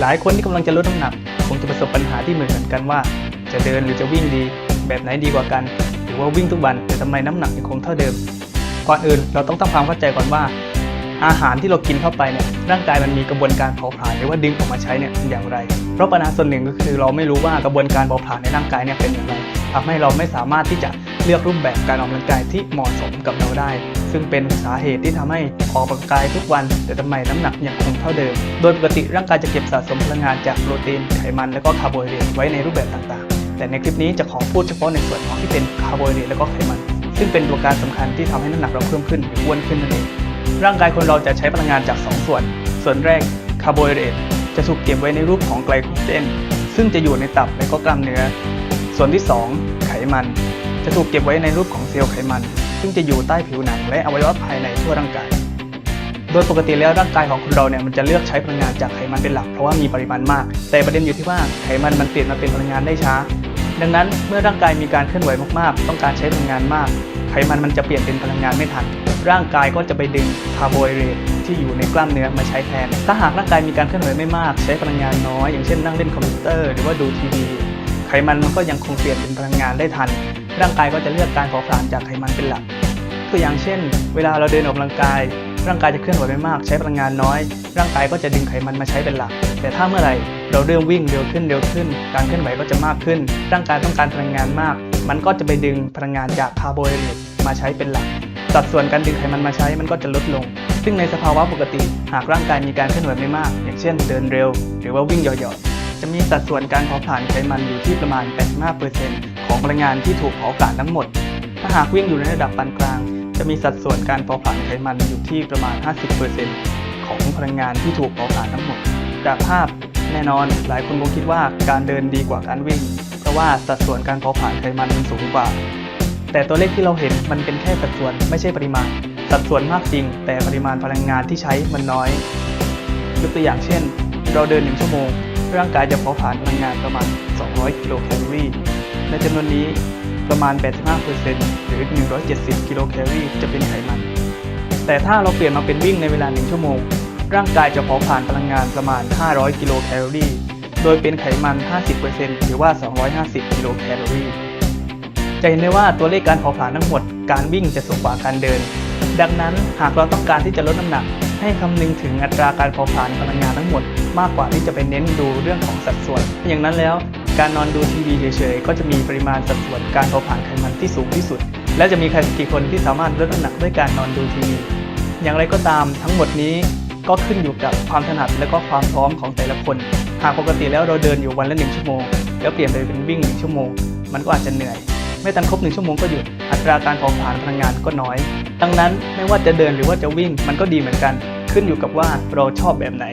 หลายคนที่กำลังจะลดน้ำหนักคงจะประสบปัญหาที่เหมือนกันว่า จะเดินหรือจะวิ่งดี แบบไหนดีกว่ากัน หรือว่าวิ่งทุกวันแต่ทำไมน้ำหนักยังคงเท่าเดิม ก่อนอื่นเราต้องทำความเข้าใจก่อนว่า อาหารที่เรากินเข้าไปเนี่ยร่างกายมันมีกระบวนการเผาผลาญหรือว่าดึงออกมาใช้เนี่ยอย่างไร เพราะปัญหาส่วนหนึ่งก็คือเราไม่รู้ว่ากระบวนการเผาผลาญในร่างกายเนี่ยเป็นอย่างไรทำให้เราไม่สามารถที่จะ เลือกรูปแบบการออกกำลังกายที่เหมาะสมกับเราได้ ซึ่งเป็นสาเหตุที่ทำให้ออกกำลังกายทุกวัน แต่ทำไมน้ำหนักยังคงเท่าเดิม โดยปกติร่างกายจะเก็บสะสมพลังงานจากโปรตีนไขมันและก็คาร์โบไฮเดรตไว้ในรูปแบบต่างๆ แต่ในคลิปนี้จะขอพูดเฉพาะในส่วนของที่เป็นคาร์โบไฮเดรตและก็ไขมัน ซึ่งเป็นตัวการสำคัญที่ทำให้น้ำหนักเราเพิ่มขึ้นหรืออ้วนขึ้นนั่นเองร่างกายคนเราจะใช้พลังงานจาก 2 ส่วน ส่วนแรกคาร์โบไฮเดรตจะถูกเก็บไว้ในรูปของไกลโคเจนซึ่งจะอยู่ในตับและก็กล้ามเนื้อ ส่วนที่ 2 ไขมัน จะถูกเก็บไว้ในรูปของเซลล์ไขมัน ซึ่งจะอยู่ใต้ผิวหนังและอวัยวะภายในทั่วร่างกาย โดยปกติแล้วร่างกายของคนเราเนี่ยมันจะเลือกใช้พลังงานจากไขมันเป็นหลักเพราะว่ามีปริมาณมาก แต่ประเด็นอยู่ที่ว่าไขมันมันเปลี่ยนมาเป็นพลังงานได้ช้า ดังนั้นเมื่อร่างกายมีการเคลื่อนไหวมากๆ ต้องการใช้พลังงานมาก ไขมันมันจะเปลี่ยนเป็นพลังงานไม่ทัน ร่างกายก็จะไปดึงคาร์โบไฮเดรตที่อยู่ในกล้ามเนื้อมาใช้แทน ถ้าหากร่างกายมีการเคลื่อนไหวไม่มาก ใช้พลังงานน้อย อย่างเช่นนั่งเล่นคอมพิวเตอร์หรือว่าดูทีวีไขมันมันก็ยังคงเปลี่ยนเป็นพลังงานได้ทัน ร่างกายก็จะเลือกการเผาผลาญจากไขมันเป็นหลัก ตัวอย่างเช่น เวลาเราเดินออกกำลังกาย ร่างกายจะเคลื่อนไหวไม่มากใช้พลังงานน้อย ร่างกายก็จะดึงไขมันมาใช้เป็นหลัก แต่ถ้าเมื่อไหร่เราเริ่มวิ่งเร็วขึ้นเร็วขึ้น การเคลื่อนไหวก็จะมากขึ้น ร่างกายต้องการพลังงานมาก มันก็จะไปดึงพลังงานจากคาร์โบไฮเดรตมาใช้เป็นหลัก สัดส่วนการดึงไขมันมาใช้มันก็จะลดลง ซึ่งในสภาวะปกติ หากร่างกายมีการเคลื่อนไหวไม่มาก อย่างเช่น เดินเร็ว หรือว่าวิ่งหยาะๆ จะมีสัดส่วนการเผาผลาญไขมันอยู่ที่ประมาณ 85%ของพลังงานที่ถูกเผาผลาญทั้งหมด ถ้าหากวิ่งอยู่ในระดับปานกลาง จะมีสัดส่วนการเผาผลาญไขมันอยู่ที่ประมาณ 50%ของพลังงานที่ถูกเผาผลาญทั้งหมด จากภาพแน่นอนหลายคนคงคิดว่าการเดินดีกว่าการวิ่ง เพราะว่าสัดส่วนการเผาผลาญไขมันมันสูงกว่า แต่ตัวเลขที่เราเห็นมันเป็นแค่สัดส่วนไม่ใช่ปริมาณ สัดส่วนมากจริง แต่ปริมาณพลังงานที่ใช้มันน้อย ยกตัวอย่างเช่น เราเดิน 1 ชั่วโมง ร่างกายจะเผาผลาญพลังงานประมาณ 200 กิโลแคลอรี่ ในจำนวนนี้ประมาณ 85%หรือ 170 กิโลแคลอรี่จะเป็นไขมัน แต่ถ้าเราเปลี่ยนมาเป็นวิ่งในเวลา 1 ชั่วโมง ร่างกายจะเผาผลาญพลังงานประมาณ 500 กิโลแคลอรี่ โดยเป็นไขมัน 50%หรือว่า 250 กิโลแคลอรี่ จะเห็นได้ว่าตัวเลขการเผาผลาญทั้งหมด การวิ่งจะสูงกว่าการเดิน ดังนั้นหากเราต้องการที่จะลดน้ำหนัก ให้คำนึงถึงอัตราการเผาผลาญพลังงานทั้งหมด มากกว่าที่จะไปเน้นดูเรื่องของสัดส่วน อย่างนั้นแล้วการนอนดูทีวีเฉยๆ ก็จะมีปริมาณสัดส่วนการเผาผลาญไขมันที่สูงที่สุด และจะมีใครสักกี่คนที่สามารถลดน้ำหนักด้วยการนอนดูทีวี อย่างไรก็ตามทั้งหมดนี้ก็ขึ้นอยู่กับความถนัดและก็ความพร้อมของแต่ละคน หากปกติแล้วเราเดินอยู่วันละหนึ่งชั่วโมง แล้วเปลี่ยนไปเป็นวิ่งหนึ่งชั่วโมง มันก็อาจจะเหนื่อย ไม่ทันครบหนึ่งชั่วโมงก็หยุด อัตราการเผาผลาญพลังงานก็น้อย ดังนั้นไม่ว่าจะเดินหรือว่าจะวิ่งมันก็ดีเหมือนกัน ขึ้นอยู่กับว่าเราชอบแบบไหน